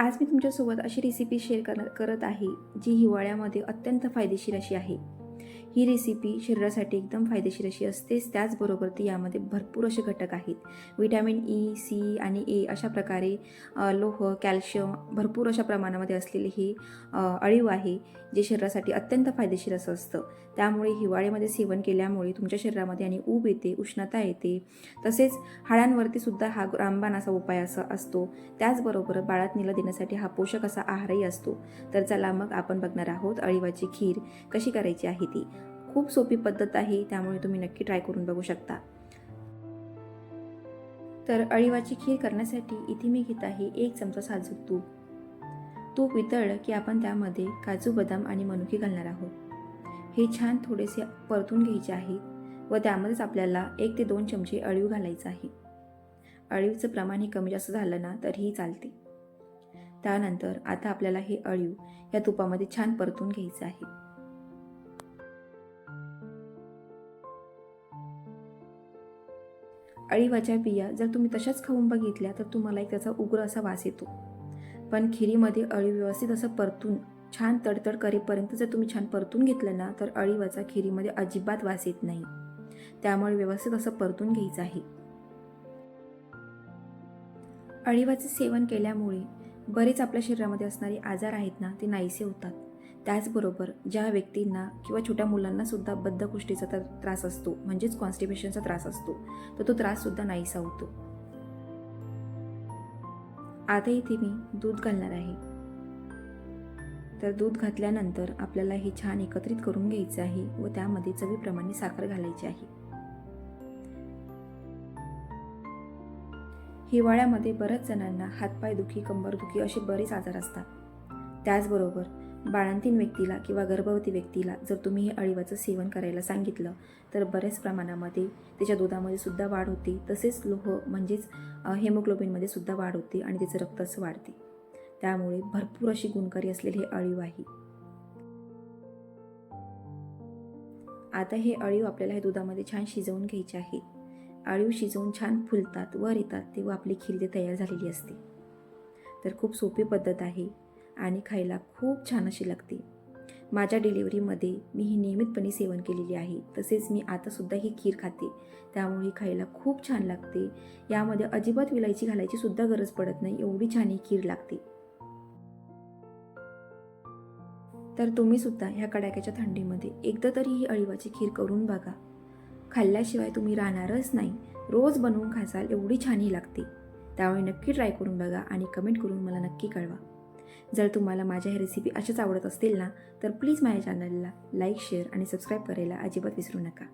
आज मी तुमच्यासोबत अशी रेसिपी शेअर कर करत आहे जी हिवाळ्यामध्ये अत्यंत फायदेशीर अशी आहे. ही रेसिपी शरीरासाठी एकदम फायदेशीर अशी असतेच. त्याचबरोबर ती यामध्ये भरपूर असे घटक आहेत. विटॅमिन ई सी आणि ए अशा प्रकारे लोह कॅल्शियम भरपूर अशा प्रमाणामध्ये असलेले हे अळीव आहे जे शरीरासाठी अत्यंत फायदेशीर असं असतं. त्यामुळे हिवाळ्यामध्ये सेवन केल्यामुळे तुमच्या शरीरामध्ये आणि ऊब येते उष्णता येते. तसेच हाडांवरती सुद्धा हा रामबाण असा उपाय असा असतो. त्याचबरोबर बाळातनीला देण्यासाठी हा पोषक असा आहारही असतो. तर चला मग आपण बघणार आहोत अळीवाची खीर कशी करायची आहे ती. खूप सोपी पद्धत आहे त्यामुळे तुम्ही नक्की ट्राय करून बघू शकता. तर अळीवाची खीर करण्यासाठी इथे मी घेत आहे एक चमचा साजूक तूप. तूप वितळलं की आपण त्यामध्ये काजू बदाम आणि मनुके घालणार आहोत. हे छान थोडेसे परतून घ्यायचे आहेत व त्यामध्येच आपल्याला एक ते दोन चमचे अळीव घालायचं आहे. अळीवचं प्रमाण हे कमी जास्त झालं ना तरीही चालते. त्यानंतर आता आपल्याला हे अळीव या तुपामध्ये छान परतून घ्यायचं आहे. अळीवाच्या बिया जर तुम्ही तशाच खाऊन बघितल्या तर तुम्हाला एक त्याचा उग्र असा वास येतो. पण खिरीमध्ये अळी व्यवस्थित असं परतून छान तडतड करेपर्यंत जर तुम्ही छान परतून घेतलं ना तर अळीवाचा खिरीमध्ये अजिबात वास येत नाही. त्यामुळे व्यवस्थित असं परतून घ्यायचं आहे. अळीवाचे सेवन केल्यामुळे बरेच आपल्या शरीरामध्ये असणारे आजार आहेत ना ते नाहीसे होतात. त्याचबरोबर ज्या व्यक्तींना किंवा छोट्या मुलांनासुद्धा बद्धकुष्ठीचा तर त्रास असतो म्हणजेच कॉन्स्टिपेशनचा त्रास असतो तर तो त्राससुद्धा नाहीसा होतो. आता इथे मी दूध घालणार आहे. तर दूध घातल्यानंतर आपल्याला हे छान एकत्रित करून घ्यायचं आहे व त्यामध्ये चवीप्रमाणे साखर घालायची आहे. हिवाळ्यामध्ये बऱ्याच जणांना हातपाय दुखी कंबरदुखी असे बरेच आजार असतात. त्याचबरोबर बाळंतीन व्यक्तीला किंवा गर्भवती व्यक्तीला जर तुम्ही हे अळीवाचं सेवन करायला सांगितलं तर बऱ्याच प्रमाणामध्ये त्याच्या दुधामध्ये सुद्धा वाढ होते. तसेच लोह म्हणजेच हेमोग्लोबिनमध्ये सुद्धा वाढ होते आणि त्याचं रक्तच वाढते. त्यामुळे भरपूर अशी गुणकारी असलेली हे अळीव आहे. आता हे अळीव आपल्याला हे दुधामध्ये छान शिजवून घ्यायचे आहेत. अळीव शिजवून छान फुलतात वर येतात तेव्हा आपली खिरदे तयार झालेली असते. तर खूप सोपी पद्धत आहे. आणि खायला खूप छान अशी लागते. माझ्या डिलिव्हरीमध्ये मी ही नियमितपणे सेवन केलेली आहे. तसेच मी आतासुद्धा ही खीर खाते. त्यामुळे ही खायला खूप छान लागते. यामध्ये अजिबात विलायची घालायची सुद्धा गरज पडत नाही. एवढी छान ही खीर लागते. तर तुम्ही सुद्धा ह्या कडाक्याच्या थंडीमध्ये एकदा तरी ही अळीवाची खीर करून बघा. खाल्ल्याशिवाय तुम्ही राहणारच नाही. रोज बनवून खासाल एवढी छानही लागते. त्यामुळे नक्की ट्राय करून बघा आणि कमेंट करून मला नक्की कळवा. जर तुम्हाला माझ्या ह्या रेसिपी अशाच आवडत असतील ना तर प्लीज माझ्या चॅनलला लाईक शेअर आणि सबस्क्राईब करायला अजिबात विसरू नका.